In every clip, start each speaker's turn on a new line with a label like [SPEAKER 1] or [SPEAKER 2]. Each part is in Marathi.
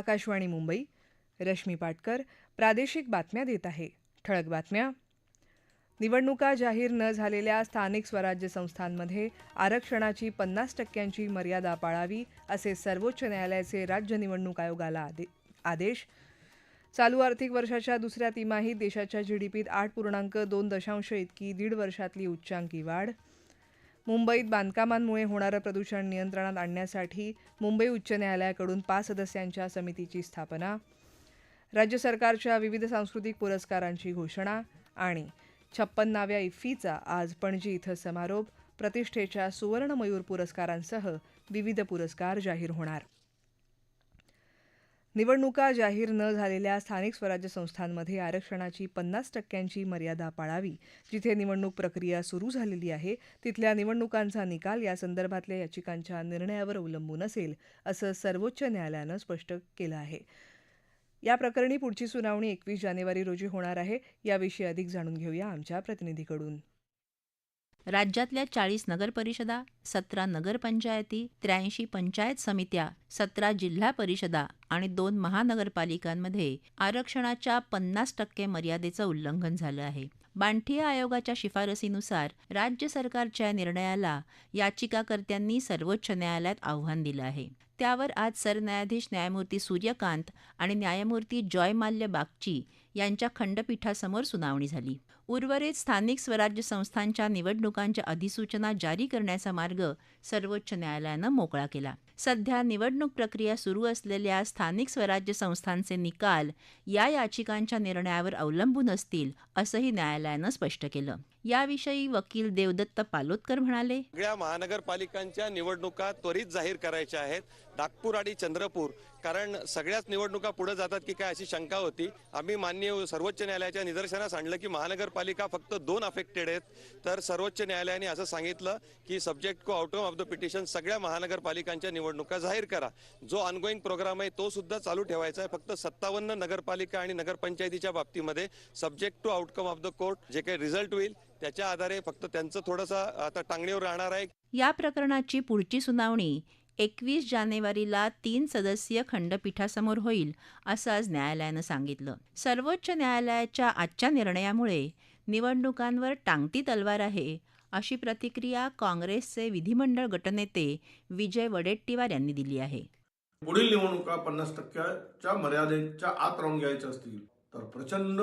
[SPEAKER 1] आकाशवाणी मुंबई रश्मी पाटकर प्रादेशिक बातम्या देत आहे ठळक बातम्या निवडणुका जाहीर न झालेल्या स्थानिक स्वराज्य संस्थांमध्ये आरक्षणाची पन्नास टक्क्यांची मर्यादा पाळावी असे सर्वोच्च न्यायालयाचे राज्य निवडणूक आयोगाला आदे आदेश चालू आर्थिक वर्षाच्या दुसऱ्या तिमाहीत देशाच्या जीडीपीत आठ पूर्णांक दोन दशांश इतकी दीड वर्षातली उच्चांकी वाढ मुंबईत बांधकामांमुळे होणारं प्रदूषण नियंत्रणात आणण्यासाठी मुंबई उच्च न्यायालयाकडून पाच सदस्यांच्या समितीची स्थापना राज्य सरकारच्या विविध सांस्कृतिक पुरस्कारांची घोषणा आणि छप्पन्नाव्या इफ्फीचा आज पणजी इथं समारोप प्रतिष्ठेच्या सुवर्णमयूर पुरस्कारांसह विविध पुरस्कार जाहीर होणार निवडणुका जाहीर न झालेल्या स्थानिक स्वराज्य संस्थांमध्ये आरक्षणाची पन्नास टक्क्यांची मर्यादा पाळावी जिथे निवडणूक प्रक्रिया सुरू झालेली आहे तिथल्या निवडणुकांचा निकाल यासंदर्भातल्या याचिकांच्या निर्णयावर अवलंबून असेल असं सर्वोच्च न्यायालयानं स्पष्ट केलं आहे या प्रकरणी पुढची सुनावणी एकवीस जानेवारी रोजी होणार आहे याविषयी अधिक जाणून घेऊया आमच्या प्रतिनिधीकडून
[SPEAKER 2] राज्यातल्या चाळीस नगरपरिषदा सतरा नगरपंचायती त्र्याऐंशी पंचायत समित्या सतरा जिल्हा परिषदा आणि दोन महानगरपालिकांमध्ये आरक्षणाच्या पन्नास टक्के मर्यादेचं उल्लंघन झालं आहे बांठिया आयोगाच्या शिफारसीनुसार राज्य सरकारच्या निर्णयाला याचिकाकर्त्यांनी सर्वोच्च न्यायालयात आव्हान दिलं आहे त्यावर आज सरन्यायाधीश न्यायमूर्ती सूर्यकांत आणि न्यायमूर्ती जॉय माल्य बागची यांच्या खंडपीठासमोर सुनावणी झाली उर्वरित स्थानिक स्वराज्य संस्थांच्या निवडणुकांच्या अधिसूचना जारी करण्याचा मार्ग सर्वोच्च न्यायालयानं मोकळा केला सध्या निवडणूक प्रक्रिया सुरू असलेल्या स्थानिक स्वराज्य संस्थांचे निकाल या याचिकांच्या निर्णयावर अवलंबून असतील असंही न्यायालयानं स्पष्ट केलं याविषयी वकील देवदत्त पालोदकर म्हणाले
[SPEAKER 3] सगळ्या महानगरपालिकांच्या निवडणुका त्वरित जाहीर करायच्या आहेत नागपूर आणि चंद्रपूर कारण सगळ्याच निवडणुका पुढे जातात की काय अशी शंका होती आम्ही मान्य सर्वोच्च न्यायालयाच्या निदर्शनास आणलं की महानगरपालिका फक्त दोन अफेक्टेड आहेत तर सर्वोच्च न्यायालयाने असं सांगितलं की subject to outcome of the petition सगळ्या महानगरपालिकांच्या निवडणुका जाहीर करा जो ऑनगोईंग प्रोग्राम आहे तो सुद्धा चालू ठेवायचा आहे फक्त सत्तावन्न नगरपालिका आणि नगरपंचायतीच्या बाबतीमध्ये subject to outcome of the court जे काही रिझल्ट होईल त्याच्या आधारे फक्त त्यांचं थोडंसं आता टांगणीवर राहणार आहे
[SPEAKER 2] या प्रकरणाची पुढची सुनावणी एकवीस जानेवारीला तीन सदस्यीय खंडपीठासमोर होईल असं आज न्यायालयानं सांगितलं सर्वोच्च न्यायालयाच्या आजच्या निर्णयामुळे निवडणुकांवर टांगती तलवार आहे अशी प्रतिक्रिया काँग्रेसचे विधिमंडळ गटनेते विजय वडेट्टीवार यांनी दिली आहे
[SPEAKER 4] पुढील निवडणुका पन्नास टक्क्याच्या मर्यादेच्या आत राहून घ्यायच्या असतील तर प्रचंड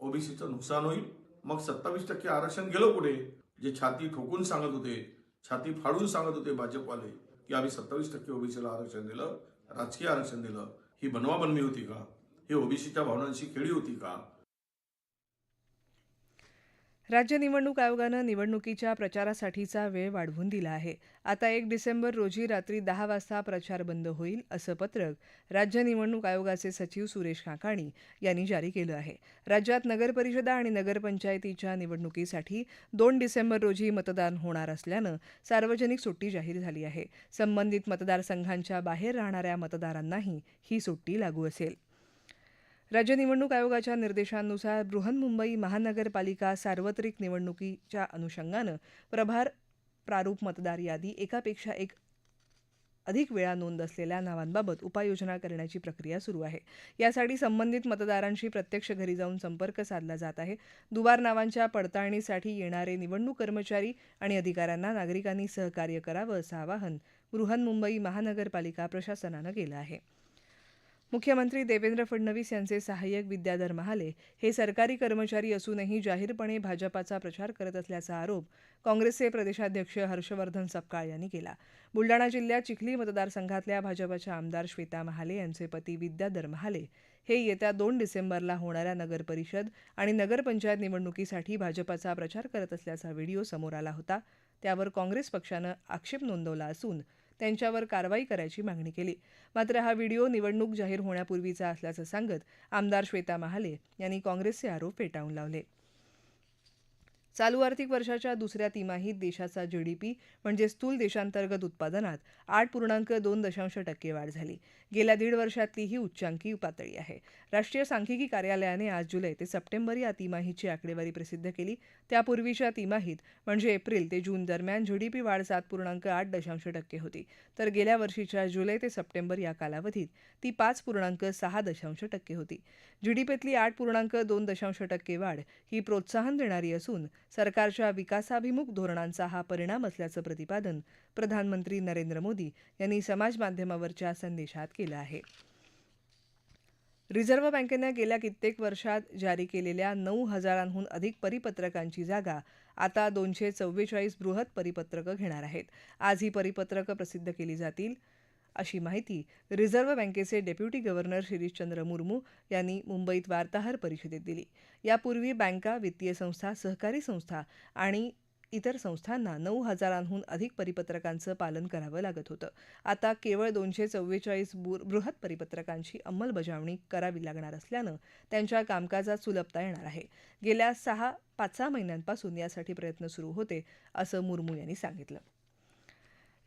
[SPEAKER 4] ओबीसीचं नुकसान होईल मग सत्तावीस टक्के आरक्षण गेलो पुढे जे छाती ठोकून सांगत होते छाती फाडून सांगत होते भाजपवाले की आम्ही सत्तावीस टक्के ओबीसीला आरक्षण दिलं राजकीय आरक्षण दिलं ही बनवा बनवाबनवी होती का ही ओबीसीच्या भावनांशी खेळी होती का
[SPEAKER 1] राज्य निवडणूक आयोगानं निवडणुकीच्या प्रचारासाठीचा वेळ वाढवून दिला आहे आता एक डिसेंबर रोजी रात्री दहा वाजता प्रचार बंद होईल असं पत्रक राज्य निवडणूक आयोगाचे सचिव सुरेश काकाणी यांनी जारी केलं आहे राज्यात नगरपरिषदा आणि नगरपंचायतीच्या निवडणुकीसाठी दोन डिसेंबर रोजी मतदान होणार असल्यानं सार्वजनिक सुट्टी जाहीर झाली आहे संबंधित मतदारसंघांच्या बाहेर राहणाऱ्या मतदारांनाही ही सुट्टी लागू असेल राज्य निवडणूक आयोगाच्या निर्देशांनुसार बृहन्मुंबई महानगरपालिका सार्वत्रिक निवडणुकीच्या अनुषंगानं प्रभार प्रारूप मतदार यादी एकापेक्षा एक अधिक वेळा नोंद असलेल्या नावांबाबत उपाययोजना करण्याची प्रक्रिया सुरू आहे यासाठी संबंधित मतदारांशी प्रत्यक्ष घरी जाऊन संपर्क साधला जात आहे दुबार नावांच्या पडताळणीसाठी येणारे निवडणूक कर्मचारी आणि अधिकाऱ्यांना नागरिकांनी सहकार्य करावं असं आवाहन बृहन्मुंबई महानगरपालिका प्रशासनानं केलं आहे मुख्यमंत्री देवेंद्र फडणवीस यांचे सहाय्यक विद्याधर महाले हे सरकारी कर्मचारी असूनही जाहीरपणे भाजपाचा प्रचार करत असल्याचा आरोप काँग्रेसचे प्रदेशाध्यक्ष हर्षवर्धन सपकाळ यांनी केला बुलडाणा जिल्ह्यात चिखली मतदारसंघातल्या भाजपाच्या आमदार श्वेता महाले यांचे पती विद्याधर महाले हे येत्या दोन डिसेंबरला होणाऱ्या नगरपरिषद आणि नगरपंचायत निवडणुकीसाठी भाजपाचा प्रचार करत असल्याचा व्हिडिओ समोर आला होता त्यावर काँग्रेस पक्षानं आक्षेप नोंदवला असून त्यांच्यावर कारवाई करायची मागणी केली मात्र हा व्हिडिओ निवडणूक जाहीर होण्यापूर्वीचा असल्याचं सांगत आमदार श्वेता महाले यांनी काँग्रेसचे आरोप फेटाळून लावले चालू आर्थिक वर्षाच्या दुसऱ्या तिमाहीत देशाचा जीडीपी म्हणजे स्थूल देशांतर्गत उत्पादनात आठ पूर्णांक दोन दशांश टक्के वाढ झाली गेल्या दीड वर्षातली ही उच्चांकी पातळी आहे राष्ट्रीय सांख्यिकी कार्यालयाने आज जुलै ते सप्टेंबर या तिमाहीची आकडेवारी प्रसिद्ध केली त्यापूर्वीच्या तिमाहीत म्हणजे एप्रिल ते जून दरम्यान जीडीपी वाढ सात पूर्णांक आठ दशांश टक्के होती तर गेल्या वर्षीच्या जुलै ते सप्टेंबर या कालावधीत ती पाच पूर्णांक सहा दशांश टक्के होती जीडीपीतली आठ पूर्णांक दोन दशांश टक्के वाढ ही प्रोत्साहन देणारी असून सरकारच्या विकासाभिमुख धोरणांचा हा परिणाम असल्याचं प्रतिपादन प्रधानमंत्री नरेंद्र मोदी यांनी समाज माध्यमावरच्या संदेशात केलं आहे रिझर्व्ह बँकेनं गेल्या कित्येक वर्षात जारी केलेल्या नऊ हजारांहून अधिक परिपत्रकांची जागा आता दोनशे चव्वेचाळीस बृहत परिपत्रकं घेणार आहेत आज ही परिपत्रकं प्रसिद्ध केली जातील अशी माहिती रिझर्व्ह बँकेचे डेप्युटी गव्हर्नर शिरीषचंद्र मुर्मू यांनी मुंबईत वार्ताहर परिषदेत दिली यापूर्वी बँका वित्तीय संस्था सहकारी संस्था आणि इतर संस्थांना नऊ हजारांहून अधिक परिपत्रकांचं पालन करावं लागत होतं आता केवळ दोनशे चव्वेचाळीस बृहत परिपत्रकांची अंमलबजावणी करावी लागणार असल्यानं त्यांच्या कामकाजात सुलभता येणार आहे गेल्या सहा पाच सहा महिन्यांपासून यासाठी प्रयत्न सुरू होते असं मुर्मू यांनी सांगितलं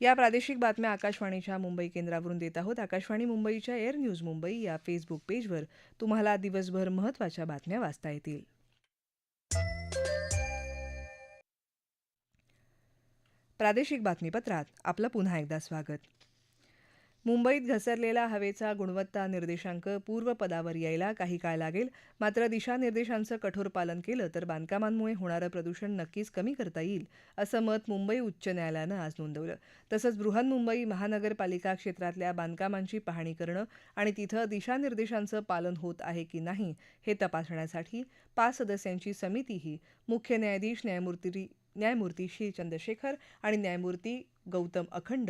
[SPEAKER 1] या प्रादेशिक बातम्या आकाशवाणीच्या मुंबई केंद्रावरून देत आहोत आकाशवाणी मुंबईच्या एअर न्यूज मुंबई या फेसबुक पेजवर तुम्हाला दिवसभर महत्त्वाच्या बातम्या वाचता येतील प्रादेशिक बातमीपत्रात आपलं पुन्हा एकदा स्वागत मुंबईत घसरलेला हवेचा गुणवत्ता निर्देशांक पूर्वपदावर यायला काही काळ लागेल मात्र दिशानिर्देशांचं कठोर पालन केलं तर बांधकामांमुळे होणारं प्रदूषण नक्कीच कमी करता येईल असं मत मुंबई उच्च न्यायालयानं आज नोंदवलं तसंच बृहन्मुंबई महानगरपालिका क्षेत्रातल्या बांधकामांची पाहणी करणं आणि तिथं दिशानिर्देशांचं पालन होत आहे की नाही हे तपासण्यासाठी पाच सदस्यांची समितीही मुख्य न्यायाधीश न्यायमूर्ती न्यायमूर्ती श्री चंद्रशेखर आणि न्यायमूर्ती गौतम अखंड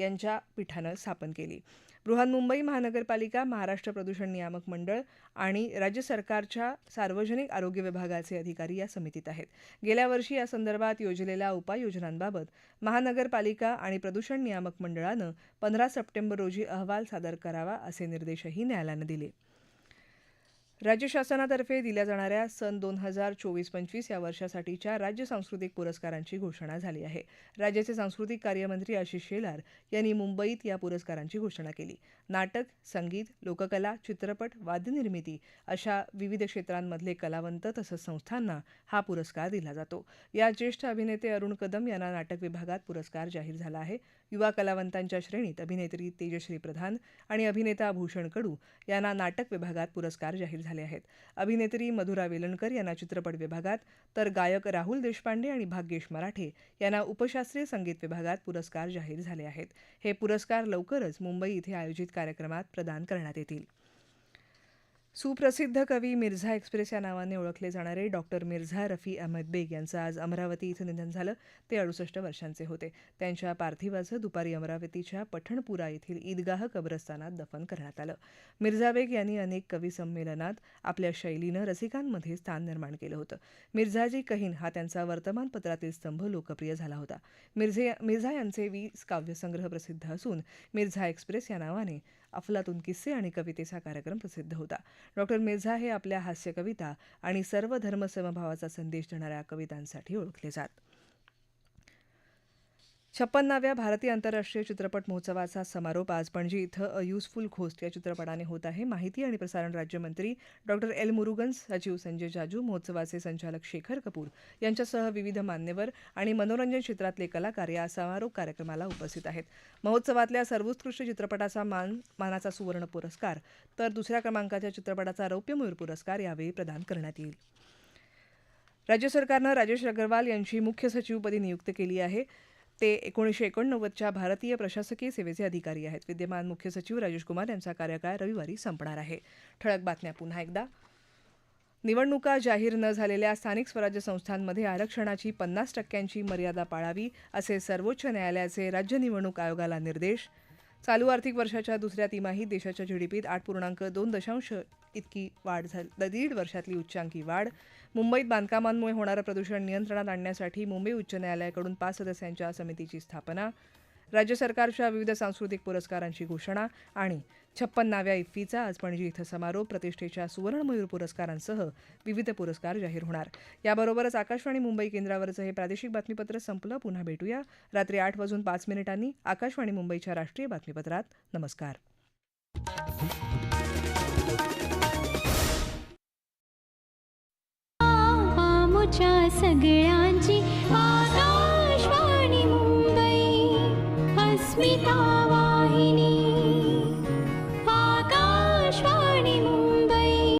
[SPEAKER 1] यांच्या पीठानं स्थापन केली बृहन्मुंबई महानगरपालिका महाराष्ट्र प्रदूषण नियामक मंडळ आणि राज्य सरकारच्या सार्वजनिक आरोग्य विभागाचे अधिकारी या समितीत आहेत गेल्या वर्षी या संदर्भात योजलेल्या उपाययोजनांबाबत महानगरपालिका आणि प्रदूषण नियामक मंडळानं पंधरा सप्टेंबर रोजी अहवाल सादर करावा असे निर्देशही न्यायालयानं दिले राज्य शासनातर्फे दिल्या जाणाऱ्या सन दोन हजार चोवीस पंचवीस या वर्षासाठीच्या राज्य सांस्कृतिक पुरस्कारांची घोषणा झाली आहे राज्याचे सांस्कृतिक कार्यमंत्री आशिष शेलार यांनी मुंबईत या पुरस्कारांची घोषणा केली नाटक संगीत लोककला चित्रपट वाद्यनिर्मिती अशा विविध क्षेत्रांमधले कलावंत तसंच संस्थांना हा पुरस्कार दिला जातो या ज्येष्ठ अभिनेते अरुण कदम यांना नाटक विभागात पुरस्कार जाहीर झाला आहे युवा कलावंतांच्या श्रेणीत अभिनेत्री तेजश्री प्रधान आणि अभिनेता भूषण कडू यांना नाटक विभागात पुरस्कार जाहीर झाले आहेत अभिनेत्री मधुरा वेलणकर यांना चित्रपट विभागात तर गायक राहुल देशपांडे आणि भाग्येश मराठे यांना उपशास्त्रीय संगीत विभागात पुरस्कार जाहीर झाले आहेत हे पुरस्कार लवकरच मुंबई इथे आयोजित कार्यक्रमात प्रदान करण्यात येतील सुप्रसिद्ध कवी मिर्झा एक्सप्रेस या नावाने ओळखले जाणारे डॉक्टर मिर्झा रफी अहमद बेग यांचं आज अमरावती इथं निधन झालं ते अडुसष्ट वर्षांचे होते त्यांच्या पार्थिवाचं दुपारी अमरावतीच्या पठणपुरा येथील ईदगाह कब्रस्तानात दफन करण्यात आलं मिर्झा बेग यांनी अनेक कवी संमेलनात आपल्या शैलीनं रसिकांमध्ये स्थान निर्माण केलं होतं मिर्झाजी कहीन हा त्यांचा वर्तमानपत्रातील स्तंभ लोकप्रिय झाला होता मिर्झे मिर्झा यांचे वीस काव्यसंग्रह प्रसिद्ध असून मिर्झा एक्सप्रेस या नावाने अफलातून किस्से आणि कवितेचा कार्यक्रम प्रसिद्ध होता डॉक्टर मिर्झा हे आपल्या हास्य कविता आणि सर्व धर्मसमभावाचा संदेश देणाऱ्या कवितांसाठी ओळखले जात छप्पन्नाव्या भारतीय आंतरराष्ट्रीय चित्रपट महोत्सवाचा समारोप आज पणजी इथं अ युजफुल घोस्ट या चित्रपटाने होत आहे माहिती आणि प्रसारण राज्यमंत्री डॉक्टर एल मुरुगन सचिव संजय जाजू महोत्सवाचे संचालक शेखर कपूर यांच्यासह विविध मान्यवर आणि मनोरंजन क्षेत्रातले कलाकार या समारोप कार्यक्रमाला उपस्थित आहेत महोत्सवातल्या सर्वोत्कृष्ट चित्रपटाचा मान मानाचा सुवर्ण पुरस्कार तर दुसऱ्या क्रमांकाच्या चित्रपटाचा रौप्यमयूर पुरस्कार यावेळी प्रदान करण्यात येईल राज्य सरकारनं राजेश अग्रवाल यांची मुख्य सचिवपदी नियुक्त केली आहे ते एकोणीसशे एकोणनव्वदच्या भारतीय प्रशासकीय सेवेचे अधिकारी आहेत विद्यमान मुख्य सचिव राजेश कुमार यांचा कार्यकाळ रविवारी संपणार आहे ठळक बातम्या पुन्हा एकदा निवडणुका जाहीर न झालेल्या स्थानिक स्वराज्य संस्थांमध्ये आरक्षणाची पन्नास टक्क्यांची मर्यादा पाळावी असे सर्वोच्च न्यायालयाचे राज्य निवडणूक आयोगाला निर्देश चालू आर्थिक वर्षाच्या दुसऱ्या तिमाहीत देशाच्या जीडीपीत आठ पूर्णांक दोन दशांश इतकी वाढ झाली दीड वर्षातली उच्चांकी वाढ मुंबईत बांधकामांमुळे होणारं प्रदूषण नियंत्रणात आणण्यासाठी मुंबई उच्च न्यायालयाकडून पाच सदस्यांच्या समितीची स्थापना राज्य सरकारच्या विविध सांस्कृतिक पुरस्कारांची घोषणा आणि छप्पन्नाव्या इफ्फीचा आज पणजी इथं समारोप प्रतिष्ठेच्या सुवर्णमयूर पुरस्कारांसह विविध पुरस्कार जाहीर होणार याबरोबरच आकाशवाणी मुंबई केंद्रावरचं हे प्रादेशिक बातमीपत्र संपलं पुन्हा भेटूया रात्री आठ वाजून पाच मिनिटांनी आकाशवाणी मुंबईच्या राष्ट्रीय बातमीपत्रात नमस्कार सगळ्या